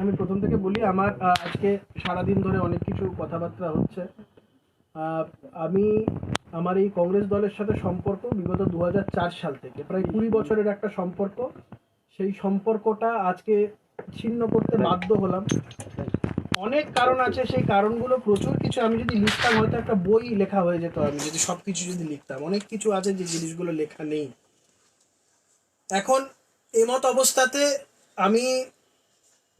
আমি প্রথম থেকে বলি, আমার আজকে সারাদিন ধরে অনেক কিছু কথাবার্তা হচ্ছে। আমি আমার এই কংগ্রেস দলের সাথে সম্পর্ক বিগত দু হাজার চার সাল থেকে, প্রায় কুড়ি বছরের একটা সম্পর্ক। সেই সম্পর্কটা আজকে ছিন্ন করতে বাধ্য হলাম। অনেক কারণ আছে, সেই কারণগুলো প্রচুর কিছু আমি যদি লিখতাম, হয়তো একটা বই লেখা হয়ে যেত আমি, যদি সব কিছু যদি লিখতাম। অনেক কিছু আছে যে জিনিসগুলো লেখা নেই। এখন এমত অবস্থাতে আমি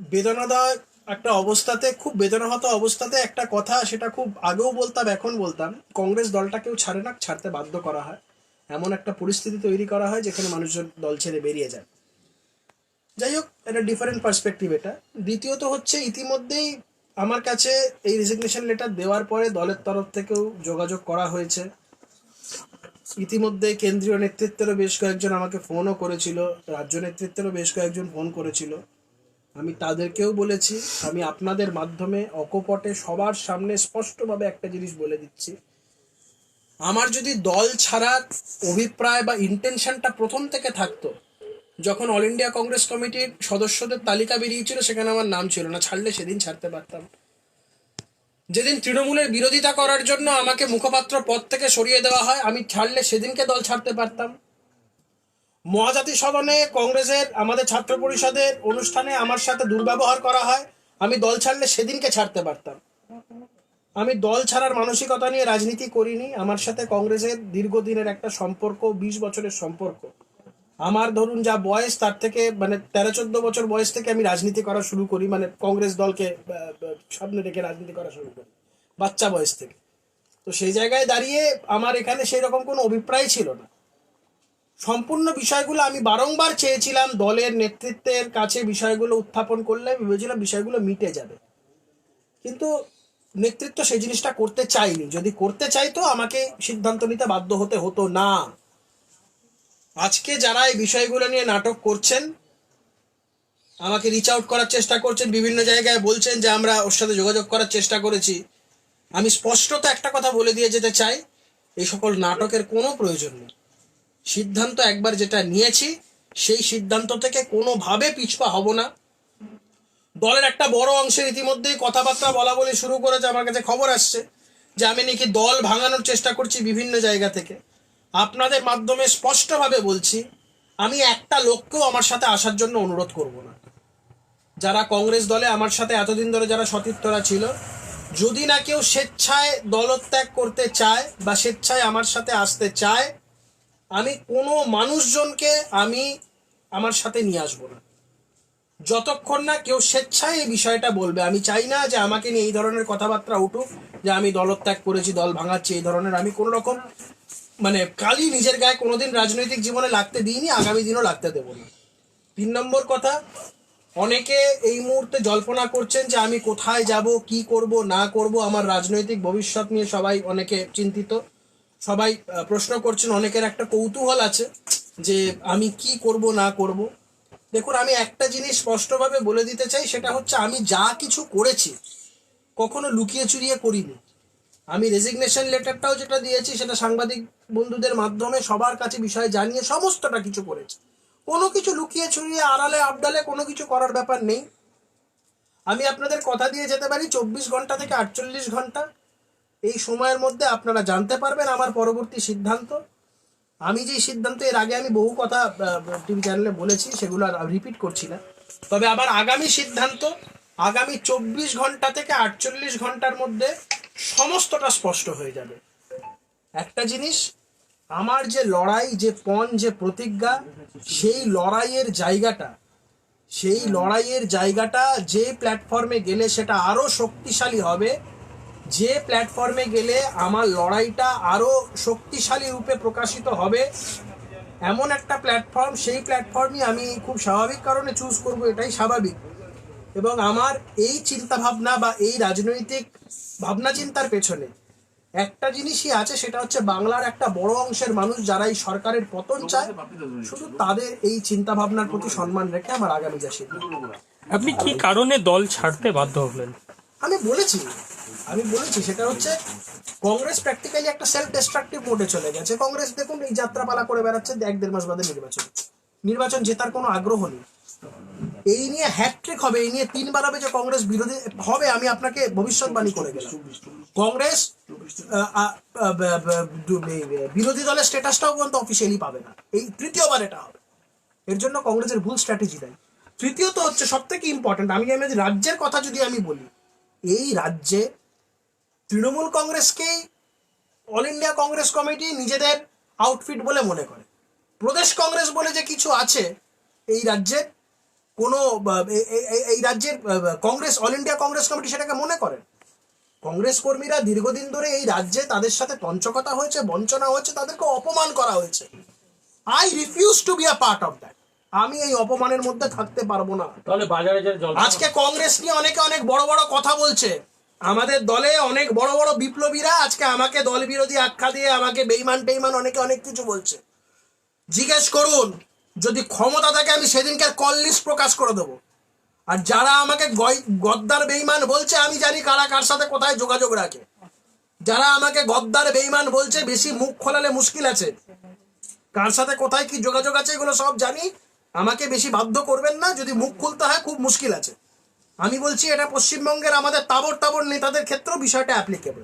বেদনাদায়ক একটা অবস্থাতে, খুব বেদনাহত অবস্থাতে একটা কথা সেটা খুব আগেও বলতাম, এখন বলতাম। কংগ্রেস দলটা কেউ ছাড়ে না, ছাড়তে বাধ্য করা হয়। এমন একটা পরিস্থিতি তৈরি করা হয় যেখানে মানুষজন দল ছেড়ে বেরিয়ে যায়। যাই হোক একটা ডিফারেন্ট পার্সপেক্টিভ এটা। দ্বিতীয়ত হচ্ছে, ইতিমধ্যেই আমার কাছে এই রেজিগনেশন লেটার দেওয়ার পরে দলের তরফ থেকেও যোগাযোগ করা হয়েছে। ইতিমধ্যে কেন্দ্রীয় নেতৃত্বেরও বেশ কয়েকজন আমাকে ফোনও করেছিল, রাজ্য নেতৃত্বেরও বেশ কয়েকজন ফোন করেছিল। আমি তাদেরকেও বলেছি, আমি আপনাদের মাধ্যমে অকপটে সবার সামনে স্পষ্টভাবে একটা জিনিস বলে দিচ্ছি। আমার যদি দল ছাড়ার অভিপ্রায় বা ইন্টেনশনটা প্রথম থেকে থাকতো, যখন অল ইন্ডিয়া কংগ্রেস কমিটির সদস্যদের তালিকা বেরিয়েছিল, সেখানে আমার নাম ছিল না, ছাড়লে সেদিন ছাড়তে পারতাম। যেদিন তৃণমূলের বিরোধিতা করার জন্য আমাকে মুখপাত্র পদ থেকে সরিয়ে দেওয়া হয়, আমি ছাড়লে সেদিনকে দল ছাড়তে পারতাম। মহাজাতি সদনে কংগ্রেসের, আমাদের ছাত্র পরিষদের অনুষ্ঠানে আমার সাথে দুর্ব্যবহার করা হয়। আমি দল ছাড়লে সেদিনকে ছাড়তে পারতাম। আমি দল ছাড়ার মানসিকতা নিয়ে রাজনীতি করিনি। আমার সাথে কংগ্রেসের দীর্ঘদিনের একটা সম্পর্ক, বিশ বছরের সম্পর্ক। আমার ধরুন যা বয়স, তার থেকে মানে তেরো চোদ্দ বছর বয়স থেকে আমি রাজনীতি করা শুরু করি। মানে কংগ্রেস দলকে সামনে রেখে রাজনীতি করা শুরু করি, বাচ্চা বয়স থেকে। তো সেই জায়গায় দাঁড়িয়ে আমার এখানে সেই রকম কোনো অভিপ্রায় ছিল না। সম্পূর্ণ বিষয়গুলো আমি বারংবার চেয়েছিলাম, দলের নেতৃত্বের কাছে বিষয়গুলো উত্থাপন করলে, আমি ভেবেছিলাম বিষয়গুলো মিটে যাবে। কিন্তু নেতৃত্ব সেই জিনিসটা করতে চাইনি। যদি করতে চাইতো, আমাকে সিদ্ধান্ত নিতে বাধ্য হতে হতো না। আজকে যারা এই বিষয়গুলো নিয়ে নাটক করছেন, আমাকে রিচ আউট করার চেষ্টা করছেন, বিভিন্ন জায়গায় বলছেন যে আমরা ওর সাথে যোগাযোগ করার চেষ্টা করেছি। আমি স্পষ্টত একটা কথা বলে দিয়ে যেতে চাই, এই সকল নাটকের কোনো প্রয়োজন নেই। সিদ্ধান্ত একবার যেটা নিয়েছি, সেই সিদ্ধান্ত থেকে কোনোভাবে পিছপা হব না। দলের একটা বড় অংশের ইতিমধ্যেই কথাবার্তা বলা বলি শুরু করেছে, আমার কাছে খবর আসছে যে আমি নাকি দল ভাঙানোর চেষ্টা করছি বিভিন্ন জায়গা থেকে। আপনাদের মাধ্যমে স্পষ্টভাবে বলছি, আমি একটা লোককেও আমার সাথে আসার জন্য অনুরোধ করব না। যারা কংগ্রেস দলে আমার সাথে এতদিন ধরে যারা সতীর্থরা ছিল, যদি না কেউ স্বেচ্ছায় দলত্যাগ করতে চায় বা স্বেচ্ছায় আমার সাথে আসতে চায় আমি কোনো মানুষজনকে আমি আমার সাথে নিয়ে আসব না। যতক্ষণ না কেউ স্বেচ্ছায় এই বিষয়টা বলবে, আমি চাই না যে আমাকে নিয়ে এই ধরনের কথাবার্তা উঠুক, যে আমি দলত্যাগ করেছি, দল ভাঙাচ্ছি, এই ধরনের আমি কোনো রকম মানে কালই নিজের গায়ে কোনোদিন রাজনৈতিক জীবনে লাগতে দিইনি, আগামী দিনও লাগতে দেবো না। তিন নম্বর কথা, অনেকে এই মুহূর্তে জল্পনা করছেন যে আমি কোথায় যাব, কি করব, না করব, আমার রাজনৈতিক ভবিষ্যৎ নিয়ে সবাই অনেকে চিন্তিত। সবাই প্রশ্ন করছেন, অনেকের একটা কৌতূহল আছে যে আমি কি করব, না করব। দেখুন, আমি একটা জিনিস স্পষ্টভাবে বলে দিতে চাই, সেটা হচ্ছে আমি যা কিছু করেছি, কখনো লুকিয়ে চুরিয়ে করিনি। আমি রেজিগনেশন লেটারটাও যেটা দিয়েছি, সেটা সাংবাদিক বন্ধুদের মাধ্যমে সবার কাছে বিষয় জানিয়ে সমস্তটা কিছু করেছি। কোনো কিছু লুকিয়ে ছড়িয়ে আড়ালে, আবডালে কোনো কিছু করার ব্যাপার নেই। আমি আপনাদের কথা দিয়ে যেতে পারি, চব্বিশ ঘণ্টা থেকে আটচল্লিশ ঘণ্টা। এই সময়ের মধ্যে আপনারা জানতে পারবেন আমার পরবর্তী সিদ্ধান্ত। আমি যে সিদ্ধান্ত, এর আগে আমি বহু কথা টিভি চ্যানেলে বলেছি, সেগুলো আর রিপিট করছি না। তবে আবার আগামী সিদ্ধান্ত, আগামী চব্বিশ ঘণ্টা থেকে আটচল্লিশ ঘণ্টার মধ্যে সমস্তটা স্পষ্ট হয়ে যাবে। একটা জিনিস, আমার যে লড়াই, যে পণ, যে প্রতিজ্ঞা, সেই লড়াইয়ের জায়গাটা, সেই লড়াইয়ের জায়গাটা যে প্ল্যাটফর্মে গেলে সেটা আরও শক্তিশালী হবে যে প্ল্যাটফর্মে গেলে আমার লড়াইটা আরও শক্তিশালী রূপে প্রকাশিত হবে এমন একটা প্ল্যাটফর্ম সেই প্ল্যাটফর্মই আমি খুব স্বাভাবিক কারণে চুজ করব এটাই স্বাভাবিক। এবং আমার এই চিন্তা ভাবনা বা এই রাজনৈতিক ভাবনা চিন্তার পেছনে একটা জিনিসই আছে সেটা হচ্ছে বাংলার একটা বড় অংশের মানুষ যারা এই সরকারের পতন চায় শুধু তাদের এই চিন্তা ভাবনার প্রতি সম্মান রেখে আমার আগামী যা আপনি কি কারণে দল ছাড়তে বাধ্য হলেন? আমি বলেছি আমি বলেছি সেটা হচ্ছে, কংগ্রেস প্র্যাকটিক্যালি একটা সেলফ ডিস্ট্রাকটিভ মোডে চলে গেছে। কংগ্রেস দেখুন, এই যাত্রাপালা করে বেড়াচ্ছে, এক দেড় মাস বাদে নির্বাচন। নির্বাচন জেতার কোনো আগ্রহ নেই। এই নিয়ে হ্যাট্রিক হবে, এই নিয়ে তিনবার হবে যে কংগ্রেস বিরোধী হবে, আমি আপনাকে ভবিষ্যৎবাণী করে গেলাম। কংগ্রেস বিরোধী দলের স্ট্যাটাসটাও পর্যন্ত অফিসিয়ালি পাবে না। এই তৃতীয়বার এটা হবে। এর জন্য কংগ্রেসের ভুল স্ট্র্যাটেজি দেয়। তৃতীয়ত হচ্ছে সব থেকে ইম্পর্টেন্ট আমি আমি রাজ্যের কথা যদি আমি বলি, এই রাজ্যে তৃণমূল কংগ্রেসকেই অল ইন্ডিয়া কংগ্রেস কমিটি নিজেদের আউটফিট বলে মনে করে। প্রদেশ কংগ্রেস বলে যে কিছু আছে এই রাজ্যের কোনো এই রাজ্যের Congress All India Congress Committee সেটাকে মনে করেন কংগ্রেস কর্মীরা দীর্ঘদিন ধরে এই রাজ্যে তাদের সাথে তঞ্চকতা হয়েছে বঞ্চনা হয়েছে তাদেরকে অপমান করা হয়েছে। I refuse to be a part of that আমি এই অপমানের মধ্যে থাকতে পারব না। তাহলে বাজারে আজকে কংগ্রেস নিয়ে অনেকে অনেক বড় বড় কথা বলছে। আমাদের দলে অনেক বড় বড় বিপ্লবীরা আজকে আমাকে দল বিরোধী আখ্যা দিয়ে আমাকে বেইমান টেইমান অনেকে অনেক কিছু বলছে। জিজ্ঞেস করুন, যদি ক্ষমতা থাকে আমি সেদিনকার কল লিস্ট প্রকাশ করে দেবো। আর যারা আমাকে গদ্দার বেইমান বলছে, আমি জানি কারা কার সাথে কোথায় যোগাযোগ রাখে। যারা আমাকে গদ্দার বেইমান বলছে, বেশি মুখ খোলালে মুশকিল আছে। কার সাথে কোথায় কি যোগাযোগ আছে, এগুলো সব জানি। আমাকে বেশি বাধ্য করবেন না, যদি মুখ খুলতে হয় খুব মুশকিল আছে। আমি বলছি এটা পশ্চিমবঙ্গের আমাদের তাবর তাবর নেতাদের ক্ষেত্রেও বিষয়টা অ্যাপ্লিকেবল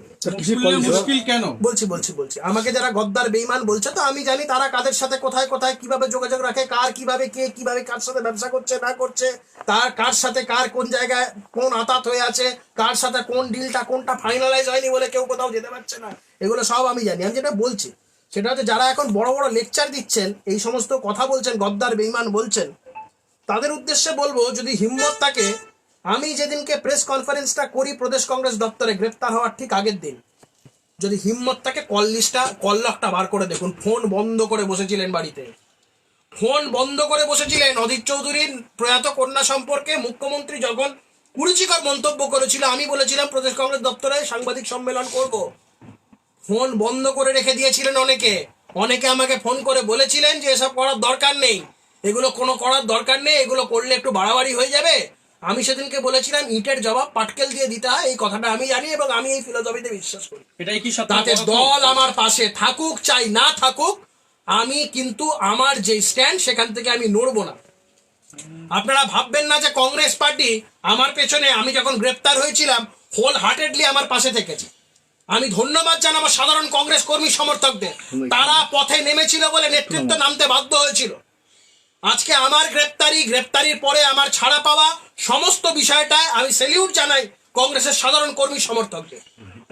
মুশকিল কেন? বলছি বলছি বলছি। আমাকে যারা গদ্দার বেইমান বলছে তো আমি জানি তারা কাদের সাথে কোথায় কোথায় কীভাবে যোগাযোগ রাখে কার কীভাবে কে কীভাবে কার সাথে ব্যবসা করছে না করছে তার কার সাথে কার কোন জায়গায় কোন আতাত হয়ে আছে কার সাথে কোন ডিলটা কোনটা ফাইনালাইজ হয়নি বলে কেউ কোথাও যেতে পারছে না। এগুলো সব আমি জানি। আমি যেটা বলছি সেটা হচ্ছে যারা এখন বড় বড় লেকচার দিচ্ছেন এই সমস্ত কথা বলছেন গদ্দার বেইমান বলছেন তাদের উদ্দেশ্যে বলব যদি হিম্মত থাকে আমি যেদিনকে প্রেস কনফারেন্সটা করি, প্রদেশ কংগ্রেস দপ্তরে গ্রেপ্তার হওয়ার ঠিক আগের দিন। যদি হিম্মত থাকে কল লিস্টটা কল লকটা বার করে দেখুন ফোন বন্ধ করে বসেছিলেন বাড়িতে। ফোন বন্ধ করে বসেছিলেন অধীর চৌধুরীর প্রয়াত কন্যা সম্পর্কে মুখ্যমন্ত্রী যখন কুরুচিকর মন্তব্য করেছিল, আমি বলেছিলাম, প্রদেশ কংগ্রেস দপ্তরে সাংবাদিক সম্মেলন করব। ফোন বন্ধ করে রেখে দিয়েছিলেন অনেকে। অনেকে আমাকে ফোন করে বলেছিলেন যে, এসব করার দরকার নেই। এগুলো কোনো করার দরকার নেই। এগুলো করলে একটু বাড়াবাড়ি হয়ে যাবে। আমি সেদিনকে বলেছিলাম ইটের জবাব পাটকেল দিয়ে দিতে হয়। এই কথাটা আমি জানি এবং আমি এই ফিলোসফিতে বিশ্বাস করি। এটাই কি তাতে দল আমার পাশে থাকুক চাই না থাকুক আমি কিন্তু আমার যে স্ট্যান্ড সেখান থেকে আমি নড়বো না। আপনারা ভাববেন না যে কংগ্রেস পার্টি আমার পেছনে আমি যখন গ্রেপ্তার হয়েছিলাম হোল হার্টেডলি আমার পাশে থেকেছে। আমি ধন্যবাদ জানাব সাধারণ কংগ্রেস কর্মী সমর্থকদের। তারা পথে নেমেছিল বলে নেতৃত্ব নামতে বাধ্য হয়েছিল। আজকে আমার গ্রেপ্তারি গ্রেপ্তারির পরে আমার ছাড়া পাওয়া সমস্ত বিষয়টায় আমি সেলিউট জানাই কংগ্রেসের সাধারণ কর্মী সমর্থকদের।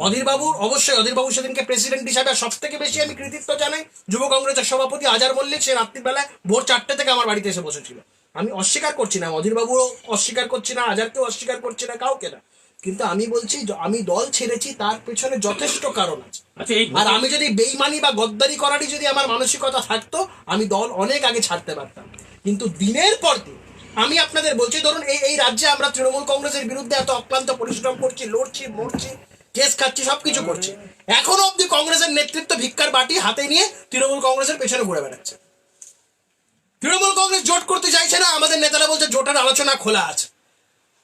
অধীর বাবুর অবশ্যই অধীর বাবু সেদিনকে প্রেসিডেন্ট হিসাবে সব থেকে বেশি আমি কৃতিত্ব জানাই যুব কংগ্রেসের সভাপতি আজার মল্লিক সে রাত্রিবেলায় ভোর চারটে থেকে আমার বাড়িতে এসে বসেছিল। আমি অস্বীকার করছি না অধীর বাবুও অস্বীকার করছি না আজারকেও অস্বীকার করছি না কাউকে না। কিন্তু আমি বলছি আমি দল ছেড়েছি তার পেছনে যথেষ্ট কারণ আছে। আচ্ছা আর আমি যদি বেইমানি বা গদ্দারি করারই যদি আমার মানসিকতা থাকতো আমি দল অনেক আগে ছাড়তে পারতাম। কিন্তু দিনের পর দিন আমি আপনাদের বলছি, ধরুন এই এই রাজ্যে আমরা তৃণমূল কংগ্রেসের বিরুদ্ধে এত অক্লান্ত পরিশ্রম করছি, লড়ছি, মরছি, কেস খাচ্ছি, সবকিছু করছি, এখনও অবধি কংগ্রেসের নেতৃত্ব ভিক্ষার বাটি হাতে নিয়ে তৃণমূল কংগ্রেসের পেছনে ঘুরে বেড়াচ্ছে। তৃণমূল কংগ্রেস জোট করতে চাইছে না, আমাদের নেতারা বলছে জোটের আলোচনা খোলা আছে।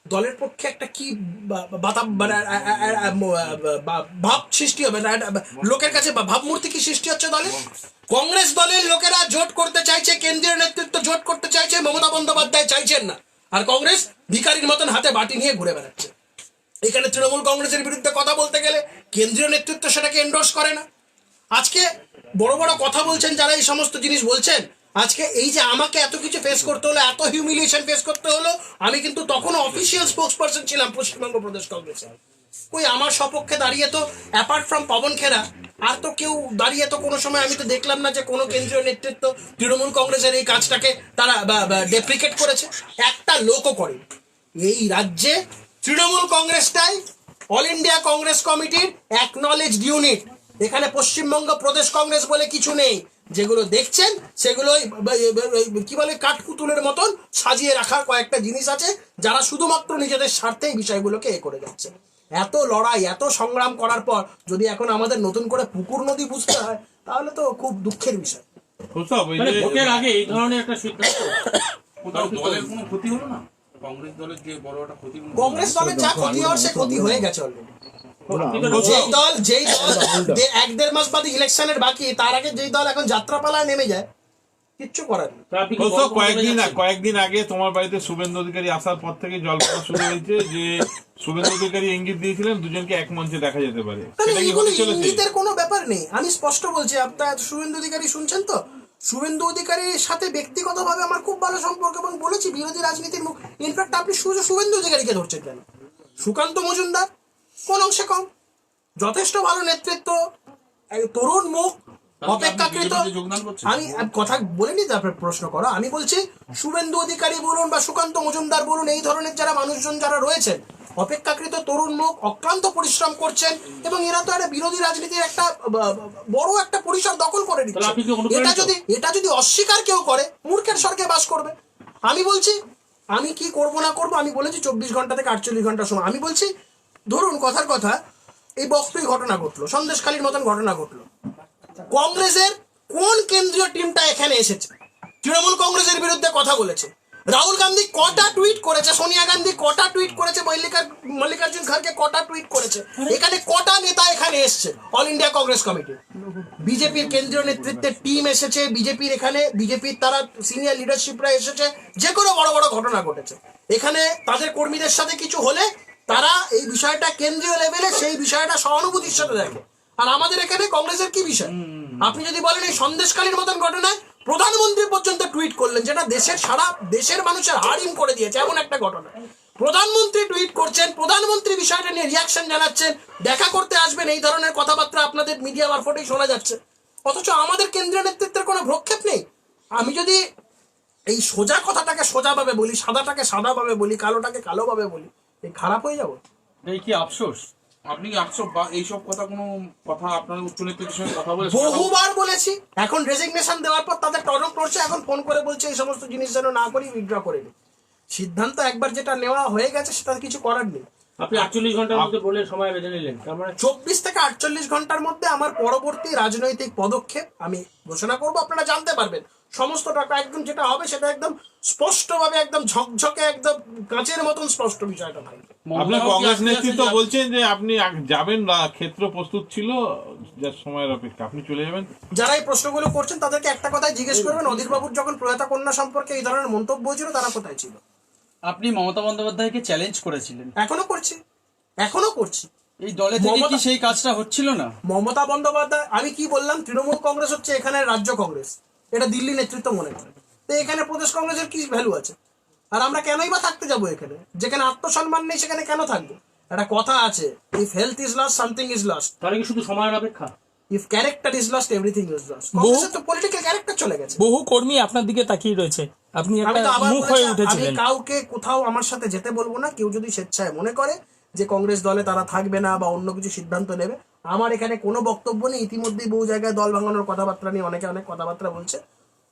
দলের পক্ষে একটা কি ভাব সৃষ্টি হবে লোকের কাছে ভাবমূর্তি কি সৃষ্টি হচ্ছে দলে? কংগ্রেস দলের লোকেরা জোট করতে চাইছে, কেন্দ্রীয় নেতৃত্ব জোট করতে চাইছে, মমতা বন্দ্যোপাধ্যায় চাইছেন না। আর কংগ্রেস ভিকারির মতন হাতে বাটি নিয়ে ঘুরে বেড়াচ্ছে। এখানে তৃণমূল কংগ্রেসের বিরুদ্ধে কথা বলতে গেলে কেন্দ্রীয় নেতৃত্ব সেটাকে এন্ডোর্স করে না। আজকে বড় বড় কথা বলছেন যারা এই সমস্ত জিনিস বলছেন, আজকে এই যে আমাকে এত কিছু ফেস করতে হলো, এত হিউমিলিয়েশন ফেস করতে হলো, আমি কিন্তু তখনও অফিসিয়াল স্পোক্স পার্সন ছিলাম পশ্চিমবঙ্গ প্রদেশ কংগ্রেসের। ওই আমার সপক্ষে দাঁড়িয়ে তো অ্যাপার্ট ফ্রম পবন খেরা, আর তো কেউ দাঁড়িয়ে তো কোনো সময় আমি তো দেখলাম না যে কোনো কেন্দ্রীয় নেতৃত্ব তৃণমূল কংগ্রেসের এই কাজটাকে তারা ডেপ্রিকেট করেছে। একটা লোকও করে এই রাজ্যে তৃণমূল কংগ্রেসটাই অল ইন্ডিয়া কংগ্রেস কমিটির অ্যাকনলেজড ইউনিট এখানে পশ্চিমবঙ্গ প্রদেশ কংগ্রেস বলে কিছু নেই। যেগুলো দেখছেন ব- কি বলে কাঠপুতুলের মতন সাজিয়ে রাখার কয়েকটা জিনিস আছে, যারা শুধুমাত্র নিজেদের স্বার্থে এই বিষয়গুলোকে এ করে যাচ্ছে। এত লড়াই এত সংগ্রাম করার পর যদি এখন আমাদের নতুন করে পুকুর নদী বুঝতে হয় তাহলে তো খুব দুঃখের বিষয়। মানে যে ভোটের আগে এই ধরনের একটা সিদ্ধান্ত দলের কোনো ক্ষতি হলো না? কংগ্রেস দলের যে বড় একটা ক্ষতি কংগ্রেস দলের যা ক্ষতি হওয়ার সে ক্ষতি হয়ে গেছে অলরেডি যেই দল যেই দল এক দেড় মাস বাদে ইলেকশনের বাকি তার আগে যেই দল এখন যাত্রাপালায় নেমে যায় কিচ্ছু করার কয়েকদিন কয়েকদিন আগে তোমার বাড়িতে শুভেন্দু অধিকারী আসার পর থেকে জল্পনা শুরু হয়েছে যে শুভেন্দু অধিকারী ইঙ্গিত দিয়েছিলেন দুজনকে এক মঞ্চে দেখা যেতে পারে। না, না, সেটা কি হতে চলেছে? ইঙ্গিতের কোনো ব্যাপার নেই। আমি স্পষ্ট বলছি আপনার শুভেন্দু অধিকারী শুনছেন তো? শুভেন্দু অধিকারীর সাথে ব্যক্তিগতভাবে আমার খুব ভালো সম্পর্ক এবং বলেছি বিরোধী রাজনীতির মুখ ইনফ্যাক্ট আপনি শুধু শুভেন্দু অধিকারীকে ধরছেন কেন? সুকান্ত মজুমদার কোন অংশে কম? যথেষ্ট ভালো নেতৃত্ব এক তরুণ মুখ অপেক্ষাকৃত? আমি আমি কথা বলিনি তারপরে প্রশ্ন করো। আমি বলছি শুভেন্দু অধিকারী বলুন বা সুকান্ত মজুমদার বলুন এই ধরনের যারা মানুষজন যারা রয়েছেন অপেক্ষাকৃত তরুণ লোক অক্লান্ত পরিশ্রম করছেন এবং এরা তো একটা বিরোধী রাজনীতির একটা বড় একটা পরিসর দখল করে নিচ্ছে? এটা যদি এটা যদি অস্বীকার কেউ করে মূর্খের স্বর্গে বাস করবে। আমি বলছি আমি কি করব না করব? আমি বলেছি চব্বিশ ঘণ্টা থেকে আটচল্লিশ ঘণ্টা সময়। আমি বলছি ধরুন কথার কথা এই বক্তব্য ঘটনা ঘটলো সন্দেশখালীর মতন ঘটনা ঘটলো। কংগ্রেসের কোন কেন্দ্রীয় টিমটা এখানে এসেছে? তৃণমূল কংগ্রেসের বিরুদ্ধে কথা বলেছে। রাহুল গান্ধী কটা টুইট করেছে? সোনিয়া গান্ধী কটা টুইট করেছে? মল্লিকার মল্লিকার্জুন খাড়গে কটা টুইট করেছে? এখানে কটা নেতা এখানে এসছে? অল ইন্ডিয়া কংগ্রেস কমিটি বিজেপির কেন্দ্রীয় নেতৃত্বের টিম এসেছে বিজেপির এখানে বিজেপির তারা সিনিয়র লিডারশিপরা এসেছে যে কোনো বড় বড় ঘটনা ঘটেছে। এখানে তাদের কর্মীদের সাথে কিছু হলে তারা এই বিষয়টা কেন্দ্রীয় লেভেলে সেই বিষয়টা সহানুভূতির সাথে দেখে। আর আমাদের এখানে কংগ্রেসের কি বিষয়? আপনি যদি বলেন এই সন্দেশকালীর মতন ঘটনায় প্রধানমন্ত্রী পর্যন্ত টুইট করলেন যেটা দেশের সারা দেশের মানুষের হারিম করে দিয়েছে এমন একটা ঘটনা। প্রধানমন্ত্রী টুইট করছেন প্রধানমন্ত্রী বিষয়টা নিয়ে রিয়াকশন জানাচ্ছেন দেখা করতে আসবেন এই ধরনের কথাবার্তা আপনাদের মিডিয়া মারফতেই শোনা যাচ্ছে। অথচ আমাদের কেন্দ্রীয় নেতৃত্বের কোনো ভ্রক্ষেপ নেই। আমি যদি এই সোজা কথাটাকে সোজাভাবে বলি সাদাটাকে সাদাভাবে বলি কালোটাকে কালোভাবে বলি এই খারাপ হয়ে যাব। এই কি আফসোস? আপনি একশো এইসব কথা কোনো কথা আপনার উচ্চ নেতৃত্বের সঙ্গে কথা বলে বহুবার বলেছি। এখন রেজিগনেশন দেওয়ার পর তাদের টনক করছে এখন ফোন করে বলছে এই সমস্ত জিনিস যেন না করি উইথড্র করে নি সিদ্ধান্ত একবার যেটা নেওয়া হয়ে গেছে, সেটা কিছু করার নেই। আপনি আটচল্লিশ ঘণ্টার মধ্যে বলে সময় বেঁধে নিলেন। তার মানে চব্বিশ থেকে আটচল্লিশ ঘণ্টার মধ্যে আমার পরবর্তী রাজনৈতিক পদক্ষেপ আমি ঘোষণা করব আপনারা জানতে পারবেন। সমস্ত টাকা একদম যেটা হবে সেটা একদম স্পষ্টভাবে একদম ঝকঝকে একদম কাঁচের মতন স্পষ্ট বিষয়টা থাকবে আপনার কংগ্রেস নেতৃত্ব যে- বলছেন যে আপনি যাবেন না ক্ষেত্র প্রস্তুত ছিল যার সময়ের অপেক্ষা। আপনি চলে যাবেন? যারা এই প্রশ্নগুলো করছেন তাদেরকে একটা কথাই জিজ্ঞেস করবেন। অধীর বাবুর যখন প্রয়াতা কন্যা সম্পর্কে এই ধরনের মন্তব্য ছিল তারা কোথায় ছিল? আপনি মমতা বন্দ্যোপাধ্যায়কে চ্যালেঞ্জ করেছিলেন। এখনও করছি। এখনও করছি। এই দলে থেকে কি সেই কাজটা হচ্ছিল না? মমতা বন্দ্যোপাধ্যায় আমি কি বললাম? তৃণমূল কংগ্রেস হচ্ছে এখানে রাজ্য কংগ্রেস। এটা দিল্লি নেতৃত্ব মনে করে। তো এখানে প্রদেশ কংগ্রেসের কি ভ্যালু আছে? আর আমরা কেনই বা থাকতে যাব এখানে? যেখানে আত্মসম্মান নেই সেখানে কেন থাকব? একটা কথা আছে if health is lost something is lost তাহলে কি শুধু সময়ের অপেক্ষা? If character is lost everything is lost কংগ্রেসের তো পলিটিক্যাল ক্যারেক্টার চলে গেছে। বহু কর্মী আপনার দিকে তাকিয়ে রয়েছে। আপনি একটা মুখ হয়ে আমি উঠেছিলেন। কাউকে কোথাও আমার সাথে যেতে বলব না কেউ যদি স্বেচ্ছায় মনে করে যে কংগ্রেস দলে তারা থাকবে না বা অন্য কিছু সিদ্ধান্ত নেবে আমার এখানে কোনো বক্তব্য নেই। ইতিমধ্যেই বহু জায়গায় দল ভাঙানোর কথাবার্তা নিয়ে অনেকে অনেক কথাবার্তা বলছে।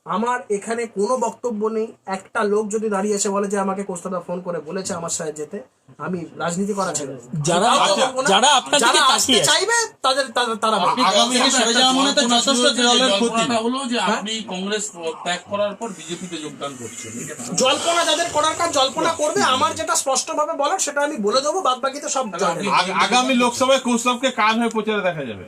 আমার এখানে কোনো বক্তব্য নেই। একটা লোক যদি দাঁড়িয়ে এসে বলে যে আমাকে কোস্তাদা ফোন করে বলেছে আমার সাথে যেতে আমি রাজনীতি করা ছেড়ে যারা- না। যারা আপনার যারা আসতে চাইবে তাদের তারা আগামী থেকে সরে যাওয়া মানে তো যথেষ্ট দলের ক্ষতি। হলো যে হ্যাঁ? আপনি কংগ্রেস ত্যাগ করার পর বিজেপিতে যোগদান করছেন জল্পনা যাদের করার কাজ জল্পনা করবে। আমার যেটা স্পষ্টভাবে বলার সেটা আমি বলে দেবো বাদ বাকি তো সব আগামী লোকসভায় কৌস্তবকে কাজ হয়ে প্রচারে দেখা যাবে?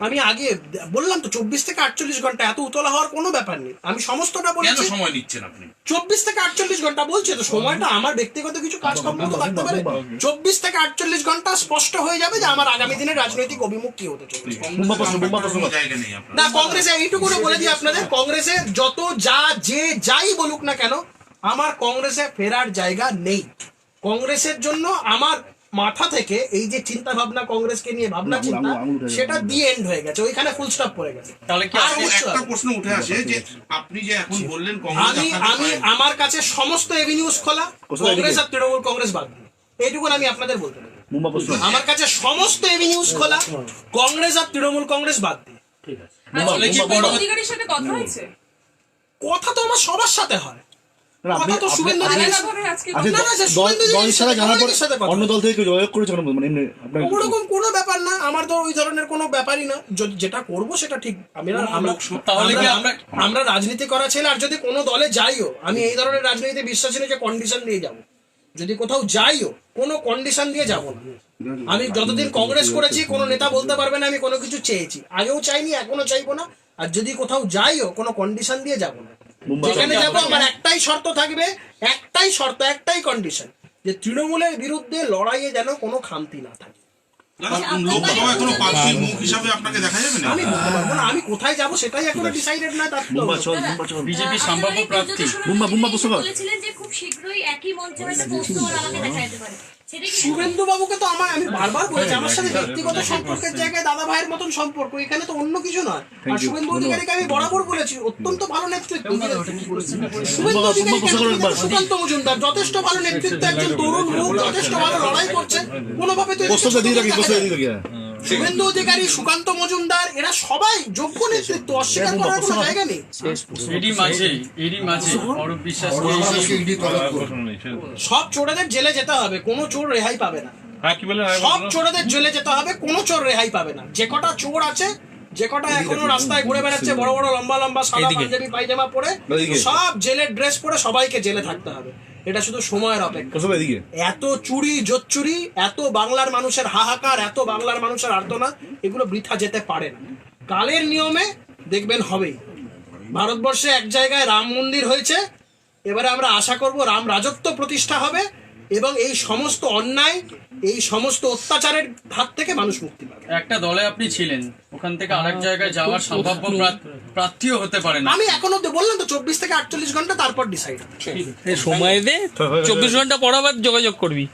আমি আগে বললাম তো চব্বিশ থেকে আটচল্লিশ ঘণ্টা এত উতলা হওয়ার কোনো ব্যাপার নেই। আমি সমস্তটা কেন বলেছি। সময় নিচ্ছেন আপনি? চব্বিশ থেকে আটচল্লিশ ঘণ্টা বলছে তো সময়টা আমার ব্যক্তিগত কিছু কাজ কর্ম তো থাকতে পারে। চব্বিশ থেকে আটচল্লিশ ঘণ্টা স্পষ্ট হয়ে যাবে যে আমার আগামী দিনের রাজনৈতিক অভিমুখ কি হতে চলেছে। না কংগ্রেসে এইটুকু বলে দিই আপনাদের কংগ্রেসে যত যা যে যাই বলুক না কেন আমার কংগ্রেসে ফেরার জায়গা নেই। কংগ্রেসের জন্য আমার মাথা থেকে এই যে চিন্তা ভাবনা কংগ্রেসকে নিয়ে ভাবনা চিন্তা সেটা দি এন্ড হয়ে গেছে ওইখানে ফুল স্টপ পড়ে গেছে। তাহলে কি আর একটা প্রশ্ন উঠে আসে যে আপনি যে এখন বললেন কংগ্রেস আমি আমি আমার কাছে সমস্ত এভিনিউজ খোলা কংগ্রেস আর তৃণমূল কংগ্রেস বাদ দিয়ে এইটুকুন আমি আপনাদের বলতে পারি। আমার কাছে সমস্ত এভিনিউজ খোলা কংগ্রেস আর তৃণমূল কংগ্রেস বাদ দিয়ে ঠিক আছে। কথা। কথা তো আমার সবার সাথে হয়। অন্য দল থেকে যোগাযোগ করেছে মানে ওরকম কোনো ব্যাপার না আমার তো ওই ধরনের কোনো ব্যাপারই না। যদি যেটা করব সেটা ঠিক আমি আমরা তাহলে কি আমরা আমরা- আমরা রাজনীতি করা ছেলে আর যদি কোনো দলে যাইও আমি এই ধরনের রাজনীতিতে বিশ্বাসী নেই যে কন্ডিশন দিয়ে যাব। যদি কোথাও যাইও কোনো কন্ডিশন দিয়ে যাব না। আমি যতদিন কংগ্রেস করেছি কোনো নেতা বলতে পারবে না আমি কোনো কিছু চেয়েছি। আগেও চাইনি এখনও চাইব না। আর যদি কোথাও যাইও কোনো কন্ডিশন দিয়ে যাব না। যেখানে যাব আমার একটাই শর্ত থাকবে একটাই শর্ত একটাই কন্ডিশন যে তৃণমূলের বিরুদ্ধে লড়াইয়ে যেন কোনো খামতি না থাকে। লোকসভায় কোনো প্রার্থীর মুখ হিসাবে আপনাকে দেখা যাবে না আমি কোথায় যাব সেটাই এখনও ডিসাইডেড না বিজেপি সম্ভাব্য প্রার্থী। বুম্বা, বুম্বা করতে পুস্তক। বলেছিলেন যে খুব শীঘ্রই একই মঞ্চে আমাকে দেখা যেতে পারে সেটা কি শুভেন্দু বাবুকে তো আমার আমি বারবার বলেছি আমার সাথে ব্যক্তিগত সম্পর্কের জায়গায় দাদা ভাইয়ের মতন সম্পর্ক এখানে তো অন্য কিছু নয়। আর শুভেন্দু অধিকারীকে আমি বরাবর বলেছি অত্যন্ত ভালো নেতৃত্ব শুভেন্দু অধিকারী সুকান্ত মজুমদার যথেষ্ট ভালো নেতৃত্ব একজন তরুণ মুখ যথেষ্ট ভালো লড়াই করছে কোনোভাবে তো হ্যাঁ। শুভেন্দু অধিকারী সুকান্ত মজুমদার এরা সবাই যোগ্য নেতৃত্ব অস্বীকার করার কোনো জায়গা নেই। এরই মাঝে এরই মাঝে অরূপ বিশ্বাস। সব চোরেদের জেলে যেতে হবে কোনো চোর রেহাই পাবে না। হ্যাঁ কি বলেন আরেকবার সব। চোরেদের জেলে যেতে হবে কোনো চোর রেহাই পাবে না। যে কটা চোর আছে যে কটা এখনও রাস্তায় ঘুরে বেড়াচ্ছে বড় বড় লম্বা লম্বা সাদা পাঞ্জাবি পায়জামা পরে সব জেলের ড্রেস পরে সবাইকে জেলে থাকতে হবে। এটা শুধু সময়ের অপেক্ষা। এত চুরি জোচ্চুরি এত বাংলার মানুষের হাহাকার এত বাংলার মানুষের আর্তনা এগুলো বৃথা যেতে পারে না। কালের নিয়মে দেখবেন হবেই। ভারতবর্ষে এক জায়গায় রাম মন্দির হয়েছে। এবারে আমরা আশা করব রাম রাজত্ব প্রতিষ্ঠা হবে। এবং এই সমস্ত অন্যায় এই সমস্ত অত্যাচারের হাত থেকে মানুষ মুক্তি পাবে। একটা দলে আপনি ছিলেন ওখান থেকে আরেক জায়গায় যাওয়ার সম্ভাব্য প্রার্থীও হতে পারে না। আমি এখন অব্দি বললাম তো চব্বিশ থেকে আটচল্লিশ ঘণ্টা তারপর ডিসাইড সময় দে চব্বিশ ঘণ্টা পর আবার যোগাযোগ করবি।